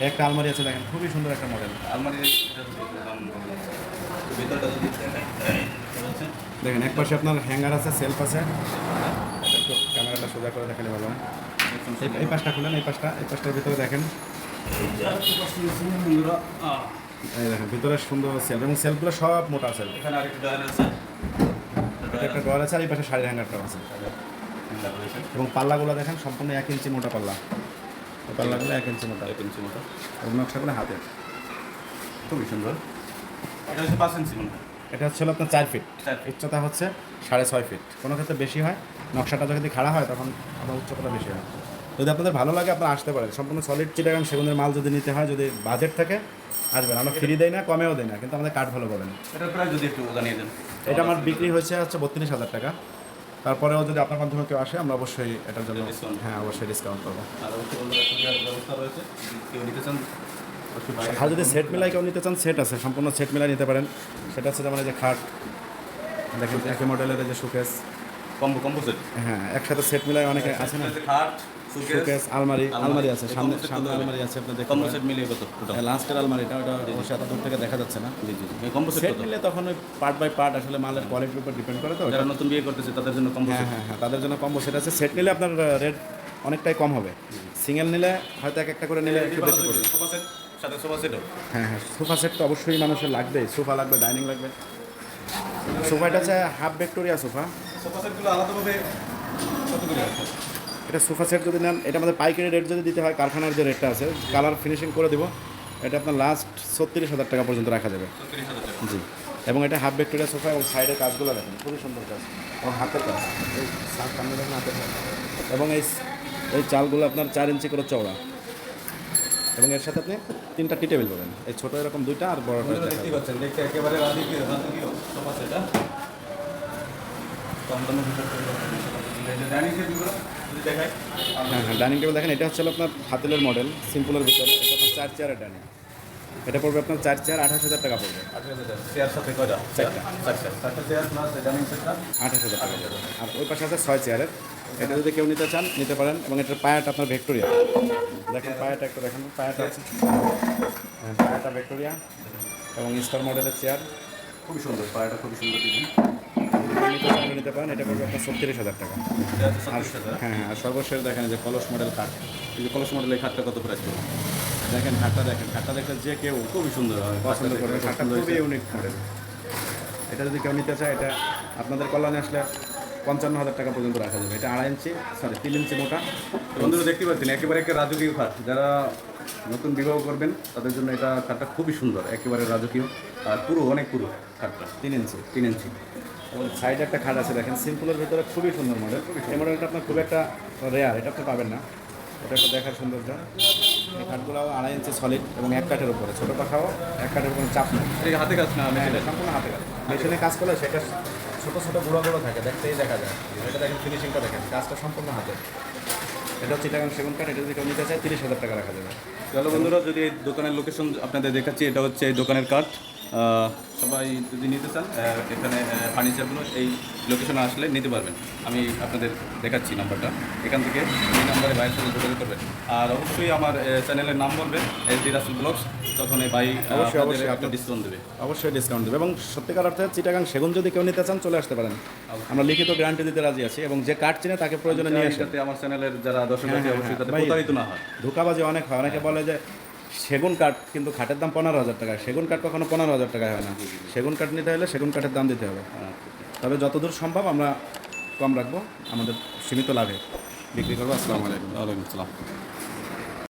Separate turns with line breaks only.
একটা আলমারি আছে দেখেন খুবই সুন্দর একটা মডেল
যদি দেখেন,
এক পাশে আপনার হ্যাঙ্গার আছে সেলফ আছে। ক্যামেরাটা সোজা করে দেখালে ভালো হয়। এই- পাশটা খুলেন এই পাশটা এই পাশটার ভিতরে দেখেন। এই দেখেন ভিতরে সুন্দর সেলফ এবং সেলফগুলো সব মোটা সেলফ
এখানে আছে।
একটা ডোয়ার আছে। আর এই পাশে শাড়ির হ্যাঙ্গারটাও আছে। এবং পাল্লাগুলো দেখেন সম্পূর্ণ এক ইঞ্চি মোটা পাল্লা। এই পাল্লাগুলো এক ইঞ্চি মোটা।
এক ইঞ্চি মতো
এবং নকশাগুলো হাতের
খুবই সুন্দর? এটা হচ্ছে পাঁচ ইঞ্চি মতো
এটা হচ্ছে আপনার চার ফিট। উচ্চতা হচ্ছে সাড়ে ছয় ফিট। কোনো ক্ষেত্রে বেশি হয়। নকশাটা যদি খাড়া হয় তখন আপনার উচ্চতাটা বেশি হয়। যদি আপনাদের ভালো লাগে আপনারা আসতে পারেন। সম্পূর্ণ সলিড চিটাগাং সেগুনের মাল যদি নিতে হয় যদি বাজেট থাকে আসবেন। আমরা ফ্রি দেই না কমেও দেই না কিন্তু আমাদের কাঠ ভালো পাবেন।
এটার প্রায় যদি একটু জানিয়ে দেন।
এটা আমার বিক্রি হয়েছে হচ্ছে বত্রিশ হাজার টাকা। তারপরেও যদি আপনার মাধ্যমে কেউ আসে আমরা অবশ্যই এটার জন্য হ্যাঁ অবশ্যই ডিসকাউন্ট করব।
আর যদি
সেট মিলাই কেউ নিতে চান সেট আছে। সম্পূর্ণ সেট মিলাই নিতে পারেন। সেটা হচ্ছে যেমন যে খাট দেখেন একই মডেলের যে শোকেস
কম্বো কম্বো সেট
হ্যাঁ একসাথে সেট মেলায় অনেকে আছে না?
খাট
শোকেস আলমারি আলমারি। আছে সামনে সামনে আলমারি আছে আপনি দেখতে
কম্বো সেট মিলিয়ে কত টোটাল
হ্যাঁ, লাস্টের আলমারিটা ওটা অবশ্যই এত দূর থেকে দেখা যাচ্ছে না।
জি জি কম্বো সেট
নিলে তখন ওই পার্ট বাই পার্ট আসলে মালের কোয়ালিটির উপর ডিপেন্ড করে তো
যারা নতুন বিয়ে করতেছে তাদের জন্য কম্বো
হ্যাঁ হ্যাঁ হ্যাঁ তাদের জন্য কম্বো সেট আছে। সেট নিলে আপনার রেট অনেকটাই কম হবে। সিঙ্গেল নিলে হয়তো এক একটা করে নিলে একটু বেশি পড়বে।
সোফা সেট সাথে সোফা সেটও?
হ্যাঁ হ্যাঁ সোফা সেট তো অবশ্যই মানুষের লাগবেই সোফা লাগবে ডাইনিং লাগবে। সোফাটা আছে হাফ ভিক্টোরিয়া সোফা।
সোফা সেটগুলো আলাদাভাবে কত করে আছে
এটা সোফা সেট যদি নেন এটা আমাদের পাইকারি রেট যদি দিতে হয় কারখানার যে রেটটা আছে কালার ফিনিশিং করে দেবো এটা আপনার লাস্ট ছত্রিশ হাজার টাকা পর্যন্ত রাখা যাবে। জি। এবং এটা হাফ ভিক্টোরিয়া সোফা এবং সাইডের কাজগুলো দেখেন খুবই সুন্দর কাজ এবং হাতের কাজ। এই সামনে দেখেন হাতের কাজ। এবং এই এই চালগুলো আপনার চার ইঞ্চি করে চওড়া। এবং এর সাথে আপনি তিনটা টি টেবিল পাবেন। এই ছোটো এরকম দুইটা আর বড়টা
আপনারা
দেখা
দেখতেই
যাবে।
পাচ্ছেন দেখতে একেবারে সেট হ্যাঁ?
হ্যাঁ ডাইনিং টেবিল দেখেন এটা হচ্ছে আপনার হাতেলের মডেল সিম্পলের ভিতরে। এটা আপনার চার চেয়ারের ডাইনিং এটা পড়বে আপনার চার চেয়ার আঠাশ হাজার টাকা পড়বে। আঠাশ হাজার টাকা। আর ওই পাশে আছে ছয় চেয়ারের। এটা যদি কেউ নিতে চান নিতে পারেন এবং এটার পায়াটা আপনার ভিক্টোরিয়া। দেখেন পায়াটা একটু দেখেন পায়াটা আছে। হ্যাঁ পায়াটা ভিক্টোরিয়া এবং স্টার মডেলের চেয়ার
খুবই সুন্দর পায়াটা খুবই সুন্দর
নিতে পারেন এটা পড়বে আপনার ছত্রিশ হাজার টাকা। আর হ্যাঁ আর সর্বশেষ দেখেন যে কলস মডেল কাঠ
এই যে কলস মডেলের খাটটা কত প্রাইস পড়বে?
দেখেন খাটটা দেখেন খাটটা দেখলে যে কেউ
খুবই সুন্দর হয়।
পছন্দ করবে। খাটটা খুবই ইউনিক মডেল এটা যদি কেউ নিতে চায় এটা আপনাদের কল্যাণে আসলে পঞ্চান্ন হাজার টাকা পর্যন্ত রাখা যাবে। এটা আড়াই ইঞ্চি সরি তিন ইঞ্চি মোটা।
বন্ধুরা দেখতে পাচ্ছেন একেবারে একটা রাজকীয় খাট। যারা নতুন বিবাহ করবেন তাদের জন্য এটা খাটটা খুবই সুন্দর একেবারে রাজকীয়। আর পুরো অনেক পুরো খাটটা
তিন ইঞ্চি
তিন ইঞ্চি।
এবং সাইডে একটা খাট আছে দেখেন সিম্পলের ভিতরে খুবই সুন্দর মডেল। এই মডেলটা আপনার খুব একটা রেয়ার এটা আপনি পাবেন না। এটা একটা দেখার সৌন্দর্য। এই খাটগুলো আড়াই ইঞ্চি সলিড এবং এক কাঠের উপরে। ছোটো পাখাও এক কাঠের উপরে চাপ নেই।
হাতে কাজ না আমি
হ্যাঁ, এটা সম্পূর্ণ হাতে কাজ। মেশিনে কাজ করলে সেটা ছোটো ছোটো গুঁড়ো গুঁড়ো থাকে, দেখতেই দেখা যায়। এটা দেখেন ফিনিশিংটা দেখেন, কাজটা সম্পূর্ণ হাতে এটা হচ্ছে চিটাগাং সেগুন কাঠ, এটা যদি কেউ নিতে চায়, তিরিশ হাজার টাকা রাখা যাবে।
তাহলে বন্ধুরা, যদি এই দোকানের লোকেশন আপনাদের দেখাচ্ছি, এটা হচ্ছে এই দোকানের কাঠ। সবাই যদি নিতে চান এখানে ফার্নিচারগুলো এই লোকেশনে আসলে নিতে পারবেন। আমি আপনাদের দেখাচ্ছি নাম্বারটা। এখান থেকে এই নাম্বারে ভাইয়ের সাথে যোগাযোগ করবেন। আর অবশ্যই আমার চ্যানেলের নাম বলবেন এস ডি রাসুল ব্লগস। তখন এই ভাই
অবশ্যই,
আপনাদের
অবশ্যই,
একটা ডিসকাউন্ট দেবে।
অবশ্যই ডিসকাউন্ট দেবে। এবং সত্যিকার অর্থে চিটাগাং সেগুন যদি কেউ নিতে চান চলে আসতে পারেন। আমরা লিখিত গ্যারান্টি দিতে রাজি আছি এবং যে কাঠ চিনে তাকে প্রয়োজনে নিয়ে
আসতে আমার চ্যানেলের যারা দর্শক
হ্যাঁ,
আছে
হ্যাঁ,
অবশ্যই
হ্যাঁ,
তাতে প্রতারিত না হয়।
ধোকাবাজি অনেক হয়। অনেকে বলে যে সেগুন কাঠ কিন্তু খাটের দাম পনেরো হাজার টাকা সেগুন কাঠ কখনো পনেরো হাজার টাকা হয় না। সেগুন কাঠ নিতে হলে সেগুন কাঠের দাম দিতে হবে। তবে যতদূর সম্ভব আমরা কম রাখব, আমাদের সীমিত লাভে বিক্রি করব। আসসালামু আলাইকুম।
ওয়ালাইকুম আসসালাম।